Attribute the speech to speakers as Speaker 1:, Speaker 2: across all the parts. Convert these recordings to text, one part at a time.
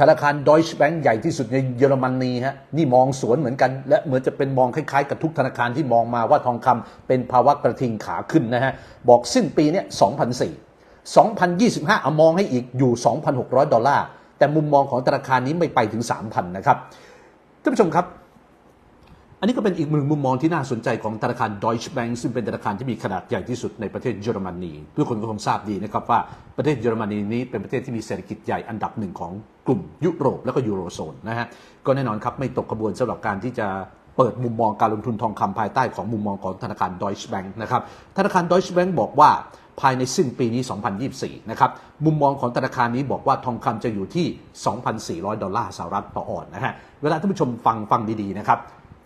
Speaker 1: ธนาคารดอยช์แบงก์ใหญ่ที่สุดในเยอรมนีฮะนี่มองสวนเหมือนกัน และเหมือนจะเป็นมองคล้ายๆ กับทุกธนาคารที่มองมาว่าทองคำเป็นภาวะกระทิงขาขึ้นนะฮะ บอกสิ้นปีเนี้ย2004 2025เอามองให้อีกอยู่ 2,600 ดอลลาร์ แต่มุมมองของธนาคารนี้ไม่ไปถึง 3,000 นะครับท่านผู้ชมครับ อันนี้ก็เป็นอีกหนึ่งมุมมองที่น่าสนใจของธนาคาร Deutsche Bank ซึ่งเป็นธนาคารที่มีขนาดใหญ่ที่สุดในประเทศเยอรมนีทุกคนก็คงทราบดีนะครับว่าประเทศเยอรมนีนี้เป็นประเทศที่มีเศรษฐกิจใหญ่อันดับหนึ่งของกลุ่มยุโรปแล้วก็ยูโรโซนนะฮะก็แน่นอนครับไม่ตกกระบวนสำหรับการที่จะเปิดมุมมองการลงทุนทองคำภายใต้ของมุมมองของธนาคาร Deutsche Bank นะครับธนาคาร Deutsche Bank บอกว่าภายในสิ้นปีนี้ 2024 นะครับ มุมมองของธนาคารนี้บอกว่าทองคำจะอยู่ที่ 2,400 ดอลลาร์สหรัฐต่อออนนะฮะ เวลาท่านผู้ชมฟังฟังดี ๆ นะครับ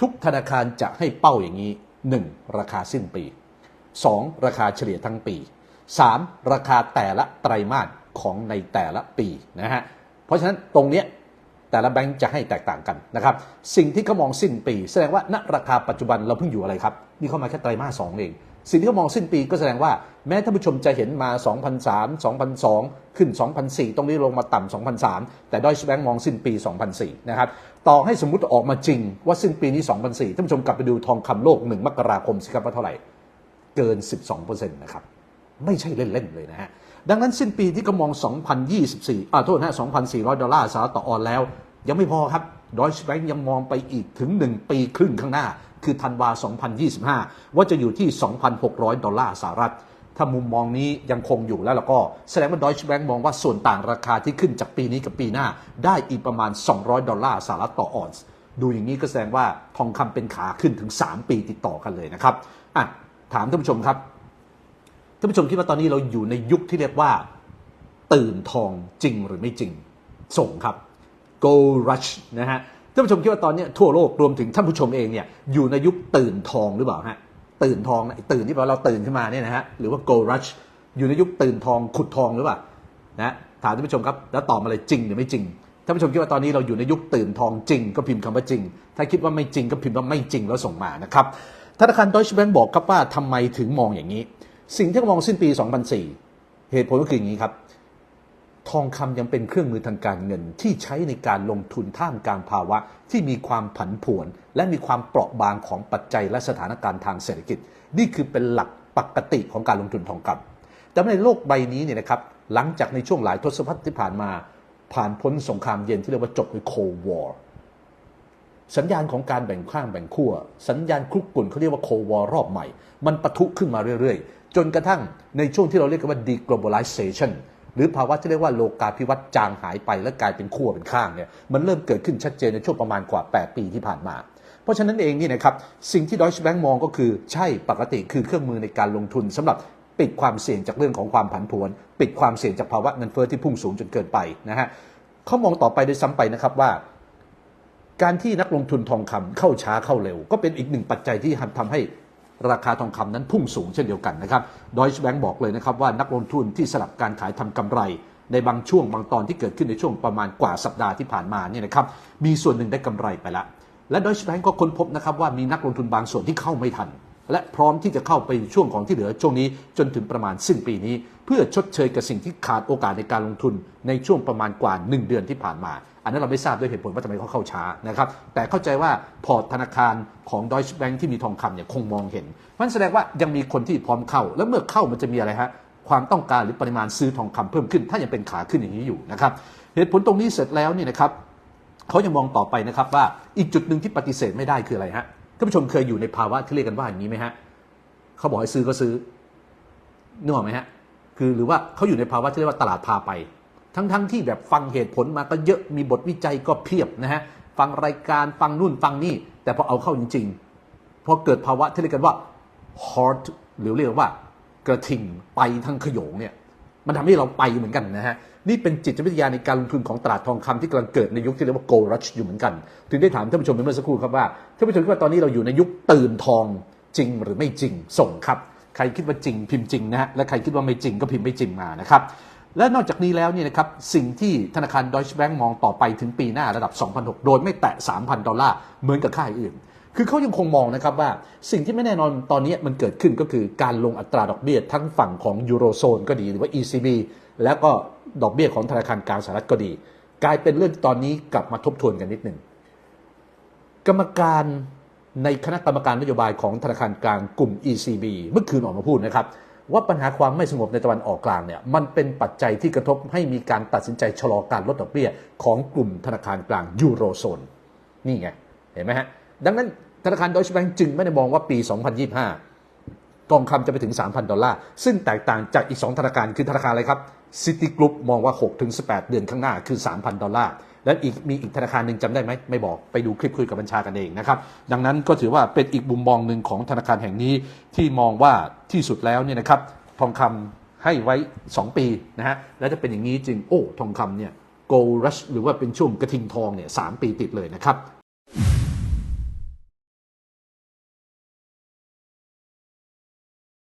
Speaker 1: ทุกธนาคารจะให้เป้าอย่างนี้ 1. ราคาสิ้นปี 2. ราคาเฉลี่ยทั้งปี 3. ราคาแต่ละไตรมาสของในแต่ละปีนะฮะเพราะฉะนั้นตรงเนี้ยแต่ละแบงก์จะให้แตกต่างกันนะครับสิ่งที่เขามองสิ้นปี แสดงว่าณราคาปัจจุบันเราเพิ่งอยู่อะไรครับนี่เข้ามาแค่ไตรมาสสองเอง สิ่งที่เขามองสิ้นปีก็แสดงว่าแม้ท่านผู้ชมจะเห็นมา 2003 2002 ขึ้น 2004 ตรงนี้ลงมาต่ำ2003 แต่ดอยช์แบงก์มองสิ้นปี 2004 นะครับ ต่อให้สมมติออกมาจริงว่าสิ้นปีนี้ 2004 ท่านผู้ชมกลับไปดูทองคำโลก 1 มกราคมสิครับว่าเท่าไหร่ เกิน 12%นะครับ ไม่ใช่เล่น ๆ เลยนะฮะ ดังนั้นสิ้นปีที่ก็มอง 2024 อ่าโทษนะ 2,400 ดอลลาร์สหรัฐต่อออนแล้ว ยังไม่พอครับดอยช์แบงก์ยังมองไปอีกถึง 1 ปีครึ่งข้างหน้า คือธันวา 2025 ว่าจะอยู่ที่ 2,600 ดอลลาร์สหรัฐ ถ้ามุมมองนี้ยังคงอยู่แล้วแล้วก็แสดงว่าดอยช์แบงก์มองว่าส่วนต่างราคาที่ขึ้นจากปีนี้กับปีหน้า ได้อีกประมาณ 200 ดอลลาร์สหรัฐต่อออนซ์ดูอย่างนี้ก็แสดงว่าทองคำเป็นขาขึ้นถึง 3 ปีติดต่อกันเลยนะครับอะถามท่านผู้ชมครับท่านผู้ชมคิดว่าตอนนี้เราอยู่ในยุคที่เรียกว่า ตื่นทองจริงหรือไม่จริง ส่งครับ go rush นะฮะ ท่านผู้ชมคิดว่าตอนนี้ทั่วโลกรวมถึงท่านผู้ชมเองเนี่ยอยู่ในยุคตื่นทองหรือเปล่าฮะตื่นทองนะตื่นที่แปลว่าเราตื่นขึ้นมาเนี่ยนะฮะหรือว่า go rush อยู่ในยุคตื่นทองขุดทองหรือเปล่านะถามท่านผู้ชมครับแล้วตอบมาเลยจริงหรือไม่จริงท่านผู้ชมคิดว่าตอนนี้เราอยู่ในยุคตื่นทองจริง ก็พิมพ์คำว่าจริง ถ้าคิดว่าไม่จริงก็พิมพ์ว่าไม่จริงแล้วส่งมานะครับธนาคารดอยช์แบงก์บอกครับว่าทำไมถึงมองอย่างนี้ สิ่งที่มองสิ้นปี 2004 เหตุผลก็คืออย่างนี้ครับ ทองคำยังเป็นเครื่องมือทางการเงินที่ใช้ในการลงทุนท่ามกลางภาวะที่มีความผันผวน และมีความเปราะบางของปัจจัยและสถานการณ์ทางเศรษฐกิจ นี่คือเป็นหลักปกติของการลงทุนทองคำแต่ในโลกใบนี้เนี่ยนะครับหลังจากในช่วงหลายทศวรรษที่ผ่านมา ผ่านพ้นสงครามเย็นที่เรียกว่าจบด้วย Cold War สัญญาณของการแบ่งข้างแบ่งขั้วสัญญาณคลุกกลุ่นเขาเรียกว่าโควอรอบใหม่ มันปะทุขึ้นมาเรื่อยๆ จนกระทั่งในช่วงที่เราเรียกกันว่า deglobalization หรือภาวะที่เรียกว่าโลกาภิวัตน์จางหายไปและกลายเป็นขั้วเป็นข้างเนี่ยมันเริ่มเกิดขึ้นชัดเจนในช่วงประมาณกว่า 8 ปีที่ผ่านมา เพราะฉะนั้นเองนี่นะครับสิ่งที่ดอยช์แบงก์มองก็คือใช่ปกติคือเครื่องมือในการลงทุนสำหรับปิดความเสี่ยงจากเรื่องของความผันผวน ปิดความเสี่ยงจากภาวะเงินเฟ้อที่พุ่งสูงจนเกินไปนะฮะเขามองต่อไปโดยซ้ำไปนะครับว่า การที่นักลงทุนทองคำเข้าช้าเข้าเร็ว ก็เป็นอีกหนึ่งปัจจัยที่ทำให้ ราคาทองคำนั้นพุ่งสูงเช่นเดียวกันนะครับดอยช์แบงก์บอกเลยนะครับว่านักลงทุนที่สลับการขายทำกำไร ในบางช่วงบางตอนที่เกิดขึ้นในช่วงประมาณกว่าสัปดาห์ที่ผ่านมาเนี่ยนะครับมีส่วนหนึ่งได้กำไรไปแล้วและดอยช์แบงก์ก็ค้นพบนะครับว่ามีนักลงทุนบางส่วนที่เข้าไม่ทัน และพร้อมที่จะเข้าไปช่วงของที่เหลือช่วงนี้จนถึงประมาณสิ้นปีนี้ เพื่อชดเชยกับสิ่งที่ขาดโอกาสในการลงทุนในช่วงประมาณกว่า 1 เดือนที่ผ่านมา อันนั้นเราไม่ทราบด้วยเหตุผลว่าทำไมเขาเข้าช้านะครับแต่เข้าใจว่าพอร์ตธนาคารของดอยช์แบงก์ที่มีทองคำเนี่ยคงมองเห็นมันแสดงว่ายังมีคนที่พร้อมเข้า แล้วเมื่อเข้ามันจะมีอะไรฮะความต้องการหรือปริมาณซื้อทองคำเพิ่มขึ้น ถ้ายังเป็นขาขึ้นอย่างนี้อยู่นะครับเหตุผลตรงนี้เสร็จแล้วเนี่ยนะครับเขายังมองต่อไปนะครับว่าอีกจุดหนึ่งที่ปฏิเสธไม่ได้คืออะไรฮะท่านผู้ชมเคยอยู่ในภาวะที่เรียกกันว่าอย่างนี้ไหมฮะเขาบอกให้ซื้อก็ซื้อนึกออกไหมฮะ คือหรือว่าเขาอยู่ในภาวะที่เรียกว่าตลาดพาไป ทั้งๆทที่แบบฟังเหตุผลมาก็เยอะมีบทวิจัยก็เพียบนะฮะฟังรายการฟังนู่นฟังนี่ แต่พอเอาเข้าจริงๆพอเกิดภาวะที่เรียกกันว่า hard หรือเรียกว่ากระทิงไปทั้งขโยงเนี่ยมันทำให้เราไปเหมือนกันนะฮะ นี่เป็นจิตวิทยาในการลงทุนของตลาดทองคำที่กำลังเกิดในยุคที่เรียกว่า gold rush อยู่เหมือนกัน ถึงได้ถามท่านผู้ชมเมื่อสักครู่ครับว่าท่านผู้ชมคิดว่าตอนนี้เราอยู่ในยุคตื่นทองจริงหรือไม่จริงส่งครับ ใครคิดว่าจริงพิมพ์จริงนะฮะและใครคิดว่าไม่จริงก็พิมพ์ไม่จริงมานะครับและนอกจากนี้แล้วเนี่ยนะครับสิ่งที่ธนาคาร Deutsche Bank มองต่อไปถึงปีหน้าระดับ2,600โดยไม่แตะ 3,000 ดอลลาร์เหมือนกับค่ายอื่น คือเขายังคงมองนะครับว่าสิ่งที่ไม่แน่นอนตอนนี้มันเกิดขึ้นก็คือการลงอัตราดอกเบี้ยทั้งฝั่งของยูโรโซนก็ดีหรือว่า ECB แล้วก็ดอกเบี้ยของธนาคารกลางสหรัฐก็ดี กลายเป็นเรื่องตอนนี้กลับมาทบทวนกันนิดหนึ่งกรรมการ ในคณะกรรมการนโยบายของธนาคารกลางกลุ่ม ECB เมื่อคืนออกมาพูดนะครับว่าปัญหาความไม่สงบในตะวันออกกลางเนี่ยมันเป็นปัจจัยที่กระทบให้มีการตัดสินใจชะลอการลดดอกเบี้ยของกลุ่มธนาคารกลางยูโรโซนนี่ไงเห็นไหมฮะดังนั้นธนาคารดอยชแบงจึงไม่ได้มองว่าปี 2025ทองคำจะไปถึง 3,000 ดอลลาร์ ซึ่งแตกต่างจากอีก 2 ธนาคารคือธนาคารอะไรครับซิตี้กรุ๊ปมองว่า 6-18 เดือนข้างหน้าคือ 3,000 ดอลลาร์ และอีกมีอีกธนาคารหนึ่งจำได้ไหมไม่บอกไปดูคลิปคุยกับบัญชากันเองนะครับดังนั้นก็ถือว่าเป็นอีกมุมมองหนึ่งของธนาคารแห่งนี้ที่มองว่าที่สุดแล้วเนี่ยนะครับทองคำให้ไว้ 2 ปีนะฮะแล้วจะเป็นอย่างนี้จริงโอ้ทองคำเนี่ยโกลรัชหรือว่าเป็นช่วงกระทิงทองเนี่ยสามปีติดเลยนะครับ